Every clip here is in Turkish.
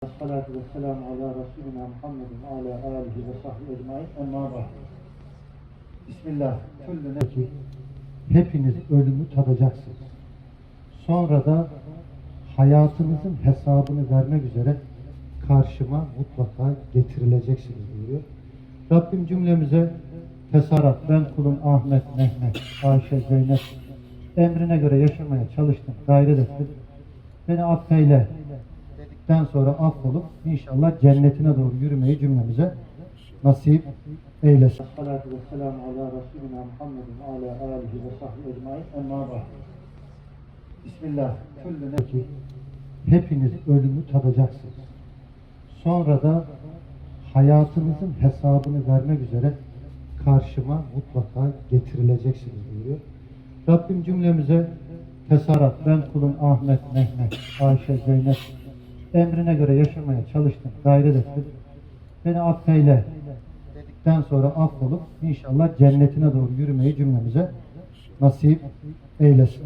Salatu ve selamu ala Resulina Muhammedin ala alihi ve sahbihi ecmain. Emma ba'd. Bismillah. Küllü nefsi. Hepiniz ölümü tadacaksınız. Sonra da hayatınızın hesabını vermek üzere karşıma mutlaka getirileceksiniz buyuruyor. Rabbim cümlemize tesarat, ben kulun Ahmet, Mehmet, Ayşe, Zeynep emrine göre yaşamaya çalıştım, gayret ettim. Beni affeyle dedikten sonra affolup inşallah cennetine doğru yürümeyi cümlemize nasip eylesin. Salatu ve selamu ala Resulina Muhammedin ala alihi ve sahbihi ecmain. Emma ba'd. Bismillah. Küllü nefsi. Hepiniz ölümü tadacaksınız. Sonra da hayatınızın hesabını vermek üzere karşıma mutlaka getirileceksiniz buyuruyor. Rabbim cümlemize tesarat, ben kulun Ahmet, Mehmet, Ayşe, Zeynep emrine göre yaşamaya çalıştım, gayret ettim. Beni affeyle dedikten sonra affolup inşallah cennetine doğru yürümeyi cümlemize nasip eylesin.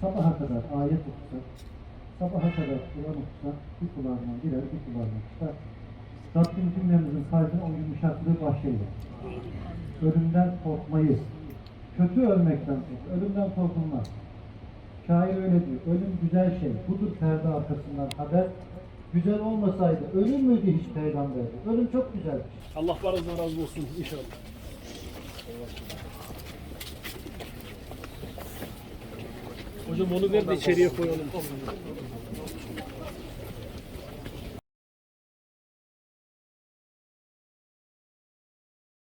Sabaha kadar ayet okusak, sabaha kadar Kur'an okusak, bir kulağından girer, bir kulağından çıkar. Rabbim cümlemizin kalbine o yumuşaklığı bahşeyle. Ölümden korkmayı, kötü ölmekten kork, ölümden korkulmaz. Şair öyle diyor, ölüm güzel şey, budur perde arkasından haber. Güzel olmasaydı ölür müydü hiç peygamber? Ölüm çok güzel. Allah baranızdan razı olsun inşallah. Hocam onu ver de içeriye koyalım.